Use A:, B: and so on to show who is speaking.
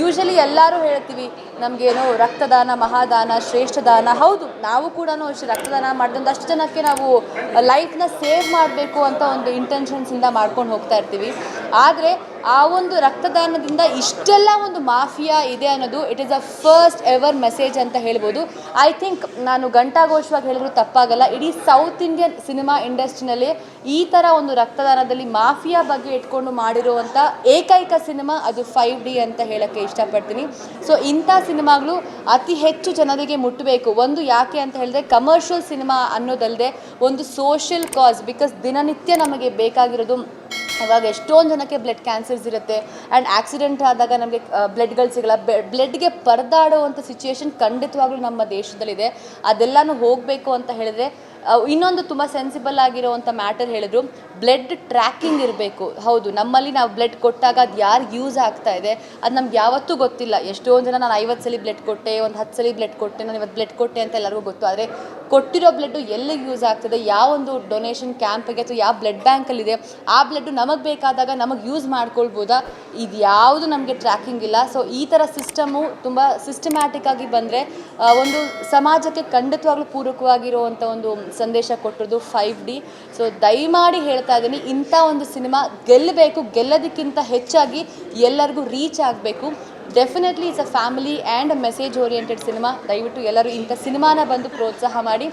A: Usually ಎಲ್ಲರೂ ಹೇಳ್ತೀವಿ, ನಮಗೇನೋ ರಕ್ತದಾನ, ಮಹಾದಾನ ಶ್ರೇಷ್ಠ ದಾನ ಹೌದು, ನಾವು ಕೂಡ ಅಷ್ಟು ರಕ್ತದಾನ ಮಾಡಿದಂಥ ಅಷ್ಟು ಜನಕ್ಕೆ ನಾವು ಲೈಫ್ನ ಸೇವ್ ಮಾಡಬೇಕು ಅಂತ ಒಂದು ಇಂಟೆನ್ಷನ್ಸಿಂದ ಮಾಡ್ಕೊಂಡು ಹೋಗ್ತಾ ಇರ್ತೀವಿ. ಆದರೆ ಆ ಒಂದು ರಕ್ತದಾನದಿಂದ ಇಷ್ಟೆಲ್ಲ ಒಂದು ಮಾಫಿಯಾ ಇದೆ ಅನ್ನೋದು it is a first ever message ಅಂತ ಹೇಳ್ಬೋದು. ಐ ಥಿಂಕ್ ನಾನು ಗಂಟಾಘೋಷವಾಗಿ ಹೇಳಿದ್ರು ತಪ್ಪಾಗಲ್ಲ. ಇಡೀ ಸೌತ್ ಇಂಡಿಯನ್ ಸಿನಿಮಾ ಇಂಡಸ್ಟ್ರಿನಲ್ಲಿ ಈ ಥರ ಒಂದು ರಕ್ತದಾನದಲ್ಲಿ ಮಾಫಿಯಾ ಬಗ್ಗೆ ಇಟ್ಕೊಂಡು ಮಾಡಿರುವಂಥ ಏಕೈಕ ಸಿನಿಮಾ ಅದು ಫೈವ್ ಡಿ ಅಂತ ಹೇಳೋಕ್ಕೆ ಇಷ್ಟಪಡ್ತೀನಿ. ಸೊ ಇಂಥ ಸಿನಿಮಾಗಳು ಅತಿ ಹೆಚ್ಚು ಜನರಿಗೆ ಮುಟ್ಟಬೇಕು. ಒಂದು ಯಾಕೆ ಅಂತ ಹೇಳಿದ್ರೆ ಕಮರ್ಷಿಯಲ್ ಸಿನಿಮಾ ಅನ್ನೋದಲ್ಲದೆ ಒಂದು ಸೋಷಿಯಲ್ ಕಾಸ್ ಬಿಕಾಸ್ ದಿನನಿತ್ಯ ನಮಗೆ ಬೇಕಾಗಿರೋದು ಇವಾಗ ಎಷ್ಟೊಂದು ಜನಕ್ಕೆ ಬ್ಲಡ್ ಕ್ಯಾನ್ಸರ್ಸ್ ಇರುತ್ತೆ. ಆ್ಯಂಡ್ ಆಕ್ಸಿಡೆಂಟ್ ಆದಾಗ ನಮಗೆ ಬ್ಲಡ್ಗಳು ಸಿಗಲ್ಲ. ಬ್ಲಡ್ಗೆ ಪರದಾಡುವಂಥ ಸಿಚುಯೇಷನ್ ಖಂಡಿತವಾಗ್ಲೂ ನಮ್ಮ ದೇಶದಲ್ಲಿದೆ. ಅದೆಲ್ಲನೂ ಹೋಗಬೇಕು ಅಂತ ಹೇಳಿದ್ರೆ ಇನ್ನೊಂದು ತುಂಬ ಸೆನ್ಸಿಬಲ್ ಆಗಿರುವಂಥ ಮ್ಯಾಟರ್ ಹೇಳಿದ್ರು ಬ್ಲಡ್ ಟ್ರ್ಯಾಕಿಂಗ್ ಇರಬೇಕು. ಹೌದು, ನಮ್ಮಲ್ಲಿ ನಾವು ಬ್ಲಡ್ ಕೊಟ್ಟಾಗ ಅದು ಯಾರಿಗೆ ಯೂಸ್ ಆಗ್ತಾ ಇದೆ, ಅದು ನಮ್ಗೆ ಯಾವತ್ತೂ ಗೊತ್ತಿಲ್ಲ. ಎಷ್ಟೊಂದು ಜನ ನಾನು ಐವತ್ತು ಸಲ ಬ್ಲಡ್ ಕೊಟ್ಟೆ, ಒಂದು ಹತ್ತು ಸಲ ಬ್ಲಡ್ ಕೊಟ್ಟೆ, ನಾನು ಇವತ್ತು ಬ್ಲಡ್ ಕೊಟ್ಟೆ ಅಂತ ಎಲ್ಲರಿಗೂ ಗೊತ್ತು. ಆದರೆ ಕೊಟ್ಟಿರೋ ಬ್ಲಡ್ಡು ಎಲ್ಲಿಗೆ ಯೂಸ್ ಆಗ್ತದೆ, ಯಾವ ಒಂದು ಡೊನೇಷನ್ ಕ್ಯಾಂಪಿಗೆ ಅಥವಾ ಯಾವ ಬ್ಲಡ್ ಬ್ಯಾಂಕಲ್ಲಿದೆ ಆ ಬ್ಲಡ್ಡು ನಮಗೆ ಬೇಕಾದಾಗ ನಮಗೆ ಯೂಸ್ ಮಾಡ್ಕೊಳ್ಬೋದಾ? ಇದು ಯಾವುದು ನಮಗೆ ಟ್ರ್ಯಾಕಿಂಗ್ ಇಲ್ಲ. ಸೊ ಈ ಥರ ಸಿಸ್ಟಮು ತುಂಬ ಸಿಸ್ಟಮ್ಯಾಟಿಕ್ ಆಗಿ ಬಂದರೆ ಒಂದು ಸಮಾಜಕ್ಕೆ ಖಂಡಿತವಾಗ್ಲೂ ಪೂರಕವಾಗಿರುವಂಥ ಒಂದು ಸಂದೇಶ ಕೊಟ್ಟಿರೋದು ಫೈವ್ ಡಿ ಸೊ ದಯಮಾಡಿ ಹೇಳ್ತಾ ಇದ್ದೀನಿ ಇಂಥ ಒಂದು ಸಿನಿಮಾ ಗೆಲ್ಲಬೇಕು, ಗೆಲ್ಲೋದಕ್ಕಿಂತ ಹೆಚ್ಚಾಗಿ ಎಲ್ಲರಿಗೂ ರೀಚ್ ಆಗಬೇಕು. Definitely it's a family and message oriented cinema ದಯವಿಟ್ಟು ಎಲ್ಲರೂ ಇಂಥ ಸಿನಿಮಾನ ಬಂದು ಪ್ರೋತ್ಸಾಹ ಮಾಡಿ.